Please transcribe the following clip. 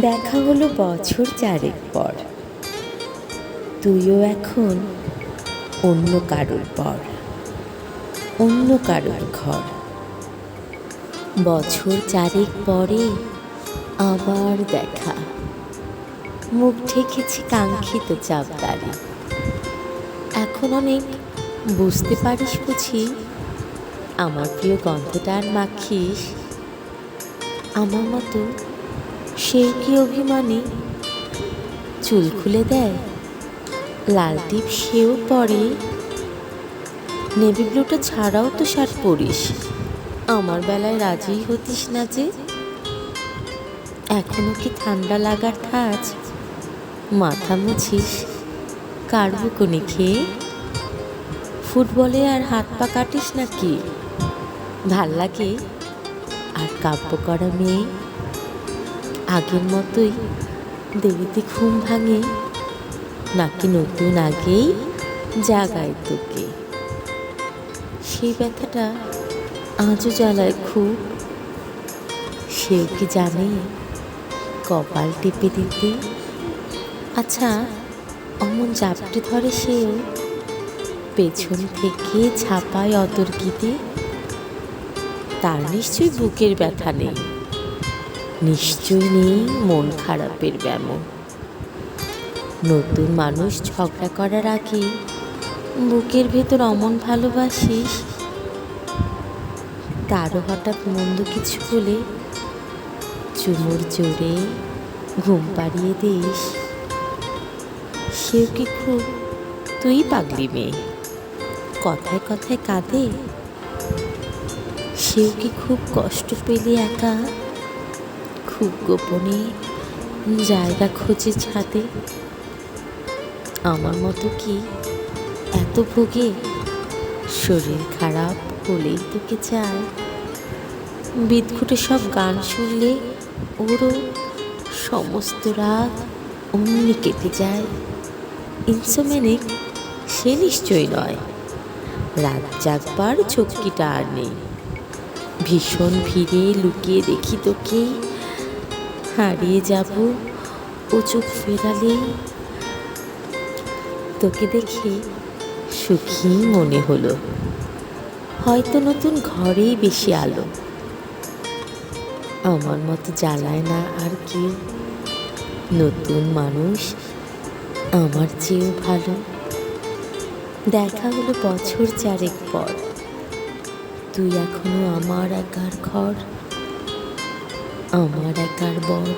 দেখা হলো বছর চারেক পর। তুইও এখন অন্য কারোর পর, অন্য কারোর ঘর। বছর চারেক পরে আবার দেখা। মুখ ঠেকেছি কাঙ্ক্ষিত চাপদারি এখন অনেক বুঝতে পারিস বুঝি, আমার প্রিয় গন্ধটা আর মাখিস। আমার মতো সে কি অভিমানী? চুল খুলে দেয়। লাল সেও পরে। নেভি ব্লুটা ছাড়াও তো শার্ট পরিস। আমার বেলায় রাজি হতিস না যে? এখনও কি ঠান্ডা লাগার থাজ? মাথা মুছিস? কারবুকুনি খেয়ে? ফুটবলে আর হাত পা কাটিস নাকি? ভালো লাগে? আর কাব্য করা মেয়ে? আগের মতোই। দেরিতে ঘুম ভাঙে। নাকি নতুন আগেই জাগায় তোকে। সেই ব্যথাটা আজও জ্বালায় খুব। সেও কি জানে কপাল টিপে দিতে? আচ্ছা অমন জাপটে ধরে সেও পেছন থেকে ছাপায় অতর্কিতে? তার নিশ্চয়ই বুকের ব্যথা নেই। নিশ্চয়ই নেই মন খারাপের ব্যামো। নতুন মানুষ ঝগড়া করার আগে বুকের ভেতর অমন ভালোবাসিস? তারও হঠাৎ মন্দ কিছু বলে চুমুর জোরে ঘুম পাড়িয়ে দিস। সেও কি খুব তুই পাগলি মেয়ে? কথায় কথায় কাঁদে। সেও কি খুব কষ্ট পেলে একা খুব গোপনে জায়গা খোঁজে ছাদে। আমার মতো কি এত ভোগে? শরীর খারাপ হলেই তোকে চায় বিদঘুটে সব গান শুনলে ওরও সমস্ত রাত অমনি কেটে যায়। ইনসোমেনিক সে নিশ্চয় নয়। রাত জাগবার চক্কিটা আর নেই। ভীষণ ভিড়ে লুকিয়ে দেখি তোকে। হারিয়ে যাব। ও চোখ ফেরালে তোকে দেখে সুখী মনে হলো। হয়তো নতুন ঘরেই বেশি আলো। আমার মতো জ্বালায় না আর কেউ। নতুন মানুষ আমার চেয়েও ভালো। দেখা হলো বছর চারেক পর। তুই এখনও আমার একার ঘর। আমার একার বর